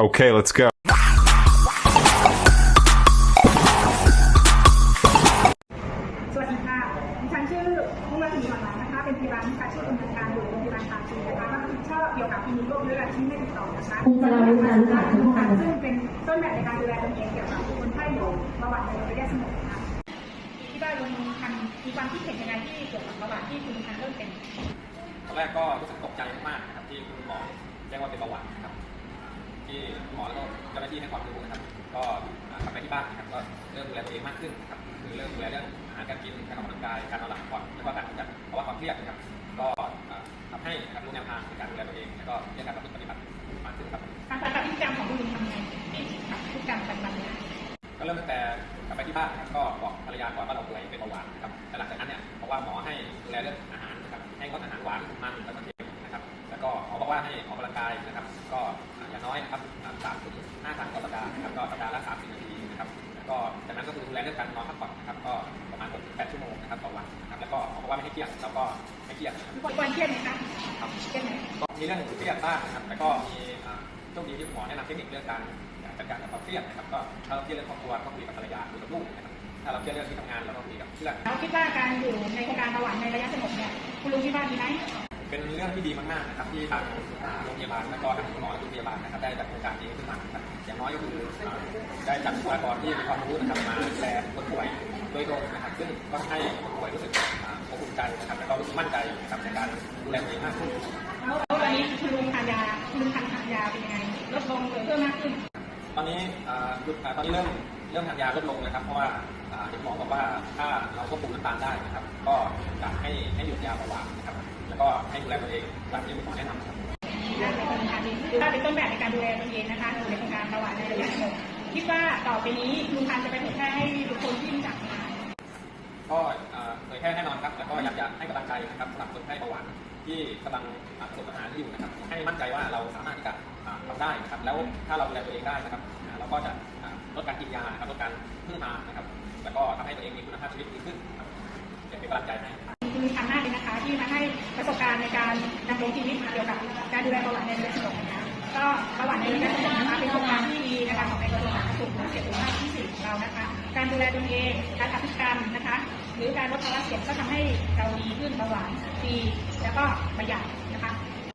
Okay, let's go. สวัสดีค่ะดิฉันชื่อมุกรัตนีหวังหลังนะคะ เป็นพยาบาลวิชาชีพดำเนินการอยู่โรงพยาบาลตากสินนะคะรับผิดชอบเกี่ยวกับคลินิกโรคเรื้อรังที่ไม่ติดต่อนะคะคุณสราวุฒิการรู้จักคุณผู้ฟังซึ่งเป็นต้นแบบในการดูแลตนเองเกี่ยวกับคนไข้อยู่ประวัติในระยะสมองค่ะที่ได้ลงมือทำมีความคิดเห็นยังไงที่เกี่ยวกับประวัติที่คุณทันเริ่มเป็นตอนแรกก็รู้สึกตกใจมากๆนะครับที่คุณหมอแจ้งว่าเป็นเบาหวานนะครับ ที่คุณหมอแล้วก็เจ้าหน้าที่ให้ความรู้นะครับ ก็กลับไปที่บ้านนะครับก็เริ่มดูแลตัวเองมากขึ้นนะครับคือเริ่มดูแลเรื่องอาหารการกินการออกกำลังกายการนอนหลับพักผ่อนแล้วก็การกำจัดภาวะความเครียดนะครับ ก็ทำให้นะครับรู้แนวทางในการดูแลตัวเองแล้วก็เรื่องการประพฤติปฏิบัติมากขึ้นครับการปฏิบัติพฤติกรรมของคุณลุงทำยังไงที่กับพฤติกรรมปัจจุบันนี้ก็เริ่มตั้งแต่กลับไปที่บ้านนะครับก็บอกภรรยาก่อนว่าเราป่วยเป็นเบาหวานนะครับแต่หลังจากนั้นเนี่ยเพราะว่าหมอให้ดูแลเรื่องอาหารนะครับให้งดอาหารหวานมันแล้วก็ รียดแล้วก็ไม่เครียดนะครับควรเครียดไหมคะเครียดไหมก็มีเรื่องเครียดบ้างนะครับแล้วก็มีอ่าโชคดีที่คุณหมอแนะนำเทคนิคเรื่องการจัดการกับความเครียดนะครับก็ถ้าเราเครียดเรื่องครอบครัวก็คุยกับภรรยาคุยกับลูกนะครับถ้าเราเครียดเรื่องที่ทำงานเราก็คุยกับเพื่อนเราคิดว่าการอยู่ในโครงการประวัติในระยะสงบเนี่ยคุณลุงคิดว่าดีไหมเป็นเรื่องที่ดีมากๆนะครับที่ทางโรงพยาบาลและก็ทางคุณหมอและคุณพยาบาลนะครับได้จัดโครงการนี้ขึ้นมานะครับอย่างน้อยก็คืออ่าได้จัดบุคลากรที่มีความรู้นะครับมาดูแลคนป่วย โดยตรงนะครับซึ่งก็ให้คนป่วยรู้สึกอ่าอบอุ่นใจนะครับแล้วก็รู้สึกมั่นใจนะครับในการดูแลตัวเองมากขึ้นแล้วตอนนี้คุณลุงทานยาคุณลุงทานทานยาเป็นยังไงลดลงหรือเพิ่มมากขึ้น ตอนนี้อ่าหยุดอ่าตอนนี้เริ่มเริ่มทานยาลดลงนะครับ เพราะว่าอ่าเห็นหมอบอกว่าถ้าเราควบคุมน้ำตาลได้นะครับ ก็อยากให้ให้หยุดยาเบาหวานนะครับ แล้วก็ให้ดูแลตัวเองตามที่คุณหมอแนะนำครับได้เป็นต้นแบบถือว่าเป็นต้นแบบในการดูแลตัวเองนะคะอยู่ในโครงการประวัติในระยะสงบ คิดว่าต่อไปนี้ลุงพันจะไปเผยแพร่ให้ทุกคนที่รู้จักนะคะก็อ่าเผยแพร่แน่นอนครับแล้วก็อยากจะให้กำลังใจนะครับสำหรับคนไข้เบาหวานที่กำลังอ่าประสบปัญหานี้อยู่นะครับ ให้มั่นใจว่าเราสามารถที่จะอ่าทำได้นะครับ แล้วถ้าเราดูแลตัวเองได้นะครับอ่าเราก็จะอ่าลดการกินยานะครับลดการพึ่งพานะครับ แล้วก็ทำให้ตัวเองมีคุณภาพชีวิตดีขึ้นครับอยากเป็นกำลังใจให้คุณลุงพันมากเลยนะคะ ที่มาให้ประสบการณ์ในการดำรงชีวิตเกี่ยวกับการดูแลประวัติในระยะสงบนะคะ ก็ประวัติในระยะสงนะคะเป็นโครงการที่ดีนะคะของในกระทรวงสาธารณสุขของเขตสุขภาพที่สี่ของเรานะคะ การดูแลตัวเองการอภิกรรมนะคะ หรือการลดภาวะเสี่ยงก็ทำให้เราดีขึ้นเบาหวานดีแล้วก็ประหยัดนะคะ